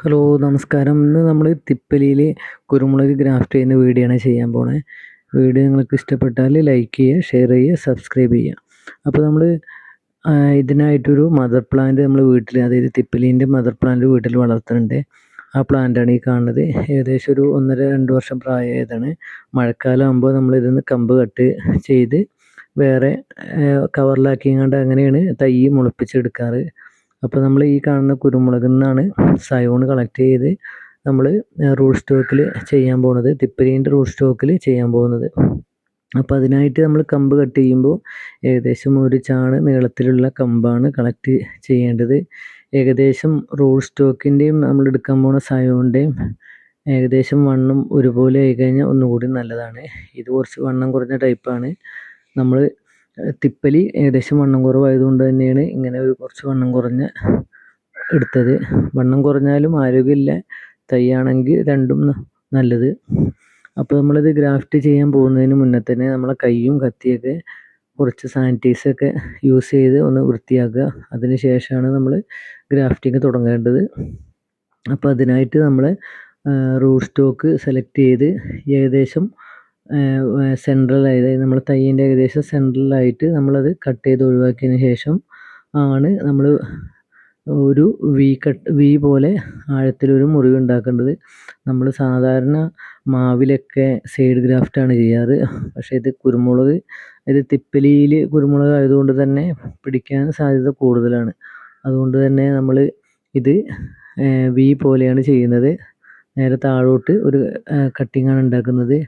Hello നമസ്കാരം. ഇന്ന് നമ്മൾ തിപ്പലിയിൽ കുരുമുളക് ഗ്രാഫ്റ്റ് ചെയ്യുന്ന വീഡിയോ ആണ് ചെയ്യാൻ പോണേ. വീഡിയോ നിങ്ങൾക്ക് ഇഷ്ടപ്പെട്ടാൽ ലൈക്ക് ചെയ്യുക ഷെയർ ചെയ്യുക സബ്സ്ക്രൈബ് ചെയ്യുക. അപ്പോൾ നമ്മൾ ഇതിനായിട്ടൊരു മദർ പ്ലാന്റ് നമ്മൾ വീട്ടിൽ അതായത് തിപ്പലീന്റെ മദർ പ്ലാന്റ് വീട്ടിൽ വളർത്തുന്നുണ്ട്. ആ പ്ലാന്റാണ് ഈ കാണുന്നത്. ഏകദേശം ഒരു ഒന്നര രണ്ട് വർഷം പ്രായമായതാണ്. മഴക്കാലം ആകുമ്പോൾ നമ്മൾ ഇതിന്ന് കമ്പ് കട്ട് ചെയ്ത് വേറെ കവറിലാക്കിങ്ങാണ്ട് അങ്ങനെയാണ് തൈ മുളപ്പിച്ചെടുക്കാറ്. അപ്പോൾ നമ്മൾ ഈ കാണുന്ന കുരുമുളകിൽ നിന്നാണ് സയോൺ കളക്ട് ചെയ്ത് നമ്മൾ റൂട്ട് സ്റ്റോക്കിൽ ചെയ്യാൻ പോകുന്നത് തിപ്പരീന്റെ റൂട്ട് സ്റ്റോക്കിൽ ചെയ്യാൻ പോകുന്നത് അപ്പോൾ അതിനായിട്ട് നമ്മൾ കമ്പ് കട്ട് ചെയ്യുമ്പോൾ ഏകദേശം ഒരു ചാണ് നീളത്തിലുള്ള കമ്പാണ് കളക്ട് ചെയ്യേണ്ടത്. ഏകദേശം റൂട്ട് സ്റ്റോക്കിന്റെയും നമ്മൾ എടുക്കാൻ പോകുന്ന സയോണിന്റെയും ഏകദേശം വണ്ണം ഒരുപോലെ ആയി കഴിഞ്ഞാൽ ഒന്നുകൂടി നല്ലതാണ്. ഇത് കുറച്ച് വണ്ണം കുറഞ്ഞ ടൈപ്പാണ് നമ്മൾ തിപ്പലി ഏകദേശം വണ്ണം കുറവായതുകൊണ്ട് തന്നെയാണ് ഇങ്ങനെ ഒരു കുറച്ച് വണ്ണം കുറഞ്ഞ എടുത്തത്. വണ്ണം കുറഞ്ഞാലും ആരോഗ്യമില്ല. തൈയാണെങ്കിൽ രണ്ടും നല്ലത്. അപ്പോൾ നമ്മളിത് ഗ്രാഫ്റ്റ് ചെയ്യാൻ പോകുന്നതിന് മുന്നേ തന്നെ നമ്മളെ കൈയും കത്തിയൊക്കെ കുറച്ച് സാനിറ്റൈസൊക്കെ യൂസ് ചെയ്ത് ഒന്ന് വൃത്തിയാക്കുക. അതിന് ശേഷമാണ് നമ്മൾ ഗ്രാഫ്റ്റിങ് തുടങ്ങേണ്ടത്. അപ്പോൾ അതിനായിട്ട് നമ്മൾ റൂട്ട് സ്റ്റോക്ക് സെലക്ട് ചെയ്ത് ഏകദേശം സെൻട്രൽ അതായത് നമ്മൾ തയ്യിന്റെ ഏകദേശം സെൻട്രലായിട്ട് നമ്മളത് കട്ട് ചെയ്ത് ഒഴിവാക്കിയതിന് ശേഷം ആണ് നമ്മൾ ഒരു വി കട്ട് വി പോലെ ആഴത്തിലൊരു മുറിവ് ഉണ്ടാക്കേണ്ടത്. നമ്മൾ സാധാരണ മാവിലൊക്കെ സൈഡ് ഗ്രാഫ്റ്റാണ് ചെയ്യാറ്. പക്ഷേ ഇത് കുരുമുളക് ഇത് തിപ്പലിയിൽ കുരുമുളക് ആയതുകൊണ്ട് തന്നെ പിടിക്കാൻ സാധ്യത കൂടുതലാണ്. അതുകൊണ്ട് തന്നെ നമ്മൾ ഇത് വി പോലെയാണ് ചെയ്യുന്നത്. നേരെ താഴോട്ട് ഒരു കട്ടിങ്ങാണ് ഉണ്ടാക്കുന്നത്.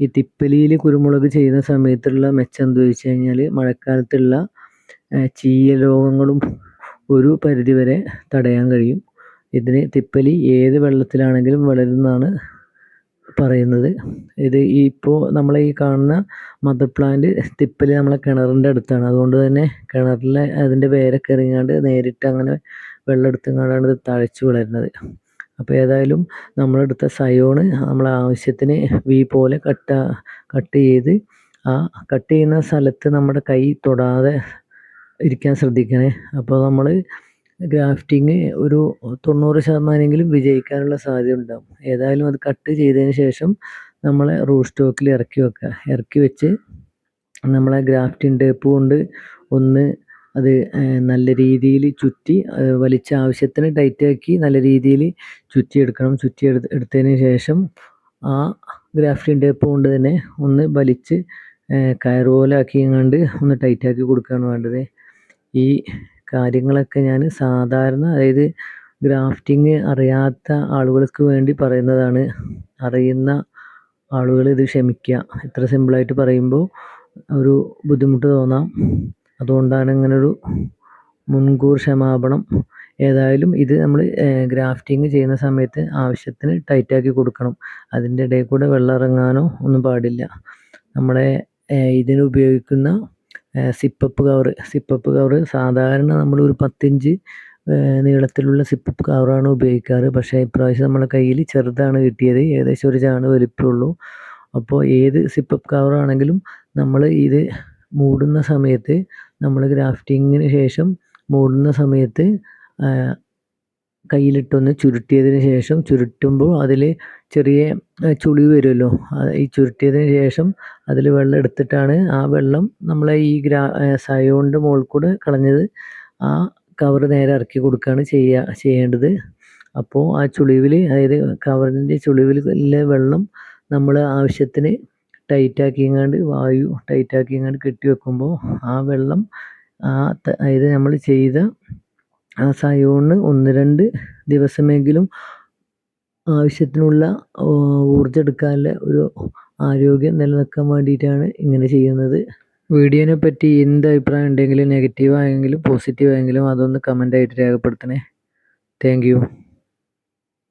ഈ തിപ്പലിയിൽ കുരുമുളക് ചെയ്യുന്ന സമയത്തുള്ള മെച്ചം എന്ത് വെച്ച് കഴിഞ്ഞാൽ മഴക്കാലത്തുള്ള ചീയ രോഗങ്ങളും ഒരു പരിധിവരെ തടയാൻ കഴിയും. ഇതിന് തിപ്പലി ഏത് വെള്ളത്തിലാണെങ്കിലും വളരുന്നതാണ് പറയുന്നത്. ഇത് ഈ ഇപ്പോൾ നമ്മളെ ഈ കാണുന്ന മദർ പ്ലാന്റ് തിപ്പലി നമ്മളെ കിണറിന്റെ അടുത്താണ്. അതുകൊണ്ട് തന്നെ കിണറിലെ അതിന്റെ വേരൊക്കെ ഇറങ്ങിയാണ്ട് നേരിട്ട് അങ്ങനെ വെള്ളം എടുത്തങ്ങാണ്ടാണ് ഇത് തഴച്ച് വളരുന്നത്. അപ്പോൾ ഏതായാലും നമ്മളെടുത്ത സയോണ് നമ്മൾ ആവശ്യത്തിന് വി പോലെ കട്ട കട്ട് ചെയ്ത് ആ കട്ട് ചെയ്യുന്ന സ്ഥലത്ത് നമ്മുടെ കൈ തൊടാതെ ഇരിക്കാൻ ശ്രദ്ധിക്കണേ. അപ്പോൾ നമ്മൾ ഗ്രാഫ്റ്റിങ് ഒരു തൊണ്ണൂറ് ശതമാനമെങ്കിലും വിജയിക്കാനുള്ള സാധ്യത ഉണ്ടാകും ഏതായാലും അത് കട്ട് ചെയ്തതിന് ശേഷം നമ്മളെ റൂ സ്റ്റോക്കിൽ ഇറക്കി വെക്കുക. ഇറക്കി വെച്ച് നമ്മളെ ഗ്രാഫ്റ്റിംഗ് ടേപ്പ് കൊണ്ട് ഒന്ന് അത് നല്ല രീതിയിൽ ചുറ്റി വലിച്ച ആവശ്യത്തിന് ടൈറ്റാക്കി നല്ല രീതിയിൽ ചുറ്റിയെടുക്കണം. ചുറ്റി എടുത്ത് എടുത്തതിന് ശേഷം ആ ഗ്രാഫ്റ്റിംഗ് ടേപ്പ് കൊണ്ട് തന്നെ ഒന്ന് വലിച്ച് കയർ പോലെ ആക്കിയങ്ങാണ്ട് ഒന്ന് ടൈറ്റാക്കി കൊടുക്കുകയാണ് വേണ്ടത്. ഈ കാര്യങ്ങളൊക്കെ ഞാൻ സാധാരണ അതായത് ഗ്രാഫ്റ്റിംഗ് അറിയാത്ത ആളുകൾക്ക് വേണ്ടി പറയുന്നതാണ്. അറിയുന്ന ആളുകൾ ഇത് ക്ഷമിക്കുക. ഇത്ര സിമ്പിളായിട്ട് പറയുമ്പോൾ ഒരു ബുദ്ധിമുട്ട് തോന്നാം. അതുകൊണ്ടാണ് ഇങ്ങനൊരു മുൻകൂർ ക്ഷമാപണം ഏതായാലും ഇത് നമ്മൾ ഗ്രാഫ്റ്റിംഗ് ചെയ്യുന്ന സമയത്ത് ആവശ്യത്തിന് ടൈറ്റാക്കി കൊടുക്കണം. അതിന്റെ ഇടയിൽ കൂടെ വെള്ളം ഇറങ്ങാനോ ഒന്നും പാടില്ല. നമ്മുടെ ഇതിന് ഉപയോഗിക്കുന്ന സിപ്പപ്പ് കവറ് സിപ്പപ്പ് കവറ് സാധാരണ നമ്മൾ ഒരു പത്തിഞ്ച് നീളത്തിലുള്ള സിപ്പപ്പ് കവറാണ് ഉപയോഗിക്കാറ്. പക്ഷേ ഇപ്രാവശ്യം നമ്മുടെ കയ്യിൽ ചെറുതാണ് കിട്ടിയത്. ഏകദേശം ഒരു ചാണ് വലിപ്പമുള്ളൂ അപ്പോൾ ഏത് സിപ്പപ്പ് കവറാണെങ്കിലും നമ്മൾ ഇത് മൂടുന്ന സമയത്ത് നമ്മൾ ഗ്രാഫ്റ്റിങ്ങിന് ശേഷം മൂടുന്ന സമയത്ത് കയ്യിലിട്ടൊന്ന് ചുരുട്ടിയതിന് ശേഷം ചുരുട്ടുമ്പോൾ അതിൽ ചെറിയ ചുളി വരുമല്ലോ. ഈ ചുരുട്ടിയതിന് ശേഷം അതിൽ വെള്ളം എടുത്തിട്ടാണ് ആ വെള്ളം നമ്മളെ ഈ ഗ്രാ സയോണിന്റെ മുകളിൽ കളഞ്ഞത് ആ കവർ നേരെ ഇറക്കി കൊടുക്കുകയാണ് ചെയ്യുക ചെയ്യേണ്ടത്. അപ്പോൾ ആ ചുളിവിൽ അതായത് കവറിന്റെ ചുളിവിൽ വെള്ളം നമ്മൾ ആവശ്യത്തിന് ടൈറ്റാക്കിങ്ങാണ്ട് വായു ടൈറ്റാക്കിങ്ങാണ്ട് കെട്ടി വെക്കുമ്പോൾ ആ വെള്ളം ആ അതായത് നമ്മൾ ചെയ്ത ആ സയോണിന് ഒന്ന് രണ്ട് ദിവസമെങ്കിലും ആവശ്യത്തിനുള്ള ഊർജം എടുക്കാനുള്ള ഒരു ആരോഗ്യം നിലനിൽക്കാൻ വേണ്ടിയിട്ടാണ് ഇങ്ങനെ ചെയ്യുന്നത്. വീഡിയോനെ പറ്റി എന്ത് അഭിപ്രായം ഉണ്ടെങ്കിലും നെഗറ്റീവ് ആയെങ്കിലും പോസിറ്റീവ് ആയെങ്കിലും അതൊന്ന് കമന്റായിട്ട് രേഖപ്പെടുത്തണേ. താങ്ക്